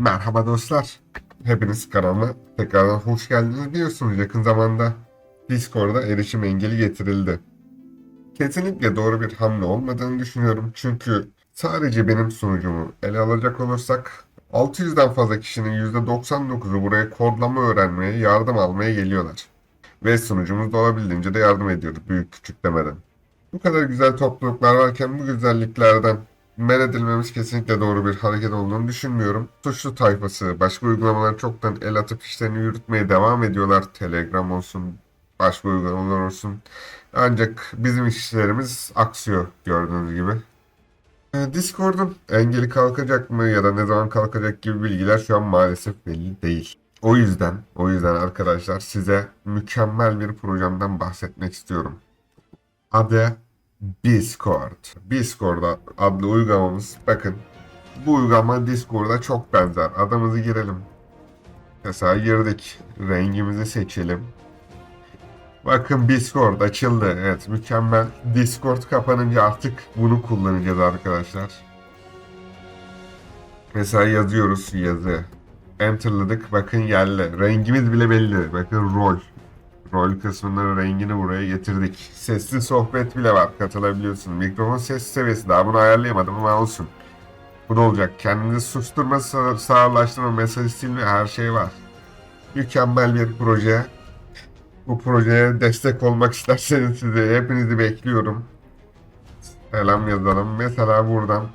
Merhaba dostlar. Hepiniz kanalıma tekrardan hoş geldiniz. Biliyorsunuz yakın zamanda Discord'a erişim engeli getirildi. Kesinlikle doğru bir hamle olmadığını düşünüyorum. Çünkü sadece benim sunucumu ele alacak olursak 600'den fazla kişinin %99'u buraya kodlama öğrenmeye, yardım almaya geliyorlar. Ve sunucumuz da olabildiğince de yardım ediyoruz büyük küçük demeden. Bu kadar güzel topluluklar varken bu güzelliklerden men edilmemiz kesinlikle doğru bir hareket olduğunu düşünmüyorum. Suçlu tayfası başka uygulamalar çoktan el atıp işlerini yürütmeye devam ediyorlar. Telegram olsun, başka uygulamalar olsun. Ancak bizim işlerimiz aksıyor gördüğünüz gibi. Ee, Discord'un engeli kalkacak mı ya da ne zaman kalkacak gibi bilgiler şu an maalesef belli değil. O yüzden, o yüzden arkadaşlar size mükemmel bir projemden bahsetmek istiyorum. Adı Discord. Discord adlı uygulamamız bakın. Bu uygulama Discord'a çok benzer. Adımızı girelim. Mesela girdik. Rengimizi seçelim. Bakın Discord açıldı. Evet mükemmel. Discord kapanınca artık bunu kullanacağız arkadaşlar. Mesela yazıyoruz yazı. Enter'ladık. Bakın yerli. Rengimiz bile belli. Bakın rol. Rol kısmının rengini buraya getirdik. Sesli sohbet bile var. Katılabiliyorsun. Mikrofon ses seviyesi daha bunu ayarlayamadım ama olsun. Bu da olacak. Kendinizi susturma, sağ- sağırlaştırma, mesaj silme her şey var. Mükemmel bir proje. Bu projeye destek olmak isterseniz size hepinizi bekliyorum. Selam yazalım. Mesela buradan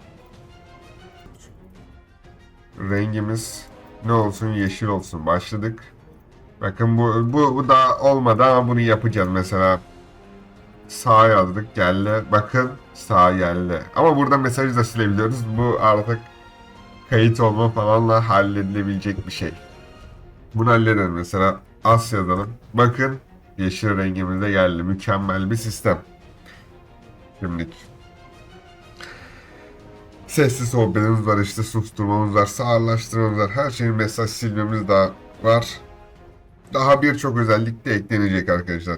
rengimiz ne olsun? Yeşil olsun. Başladık. Bakın bu, bu, bu da olmadı ama bunu yapacağız mesela. Sağ yazdık geldi. Bakın sağ geldi. Ama burada mesajı da silebiliyoruz. Bu artık kayıt olma falanla halledilebilecek bir şey. Bunu halledelim mesela. As yazalım. Bakın yeşil rengimizde geldi. Mükemmel bir sistem. Şimdi sesli sohbetimiz var işte susturmamız var, sağırlaştırmamız var. Her şeyin mesaj silmemiz daha var. Daha birçok özellik de eklenecek arkadaşlar.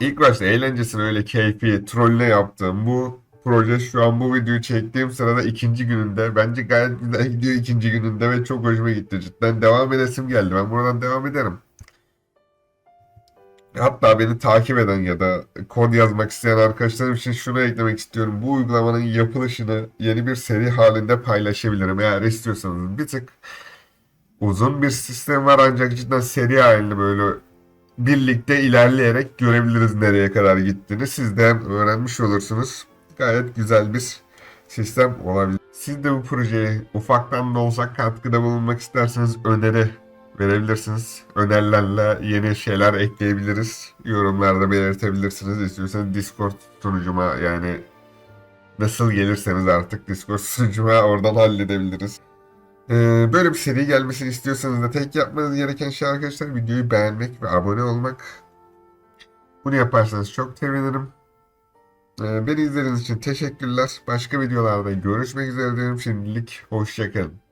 İlk başta eğlencesine öyle keyfi, trolle yaptığım bu proje şu an bu videoyu çektiğim sırada ikinci gününde. Bence gayet güzel gidiyor ikinci gününde ve çok hoşuma gitti. Cidden devam edesim geldi. Ben buradan devam ederim. Hatta beni takip eden ya da kod yazmak isteyen arkadaşlarım için şunu eklemek istiyorum. Bu uygulamanın yapılışını yeni bir seri halinde paylaşabilirim eğer istiyorsanız. Bir tık uzun bir sistem var ancak cidden seri halinde böyle birlikte ilerleyerek görebiliriz nereye kadar gittiğini. Siz de öğrenmiş olursunuz. Gayet güzel bir sistem olabilir. Siz de bu projeye ufaktan da olsa katkıda bulunmak isterseniz öneri verebilirsiniz. Önerilerle yeni şeyler ekleyebiliriz. Yorumlarda belirtebilirsiniz. İstiyorsanız Discord sunucuma yani nasıl gelirseniz artık Discord sunucuma oradan halledebiliriz. Ee, böyle bir seri gelmesini istiyorsanız da tek yapmanız gereken şey arkadaşlar videoyu beğenmek ve abone olmak. Bunu yaparsanız çok sevinirim. Ee, beni izlediğiniz için teşekkürler. Başka videolarda görüşmek üzere diyorum. Şimdilik hoşçakalın.